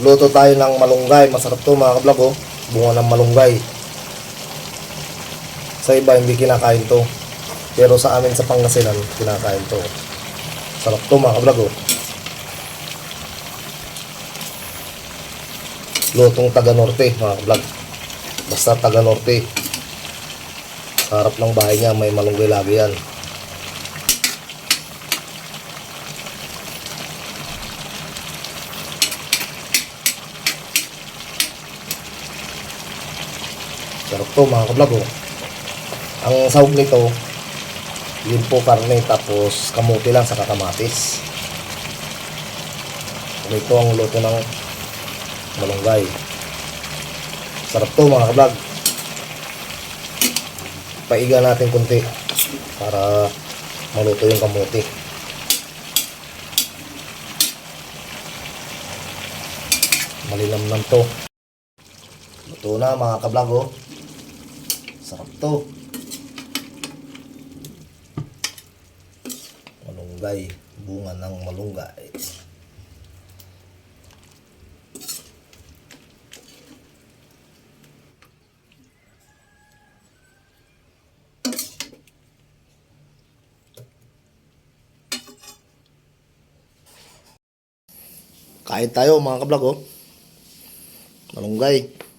Magluto tayo ng malunggay. Masarap to mga kablog oh. Bunga ng malunggay. Sa iba hindi kinakain to. Pero sa amin sa Pangasinan, kinakain to. Sarap to mga kablog oh. Lutong taga norte mga kablog. Basta taga norte. Sa harap ng bahay niya may malunggay lagi yan. Sarap to mga kablog. Ang sahog nito, yun po karne tapos kamuti lang sa kakamatis. Ito ang luto ng malunggay. Sarap to mga kablog. Paiga natin kunti para maluto yung kamuti. Malinamnam to. Luto na mga kablog oh. Sarap to. Malunggay. Bunga ng malunggay. Kain tayo mga kablog oh. Malunggay.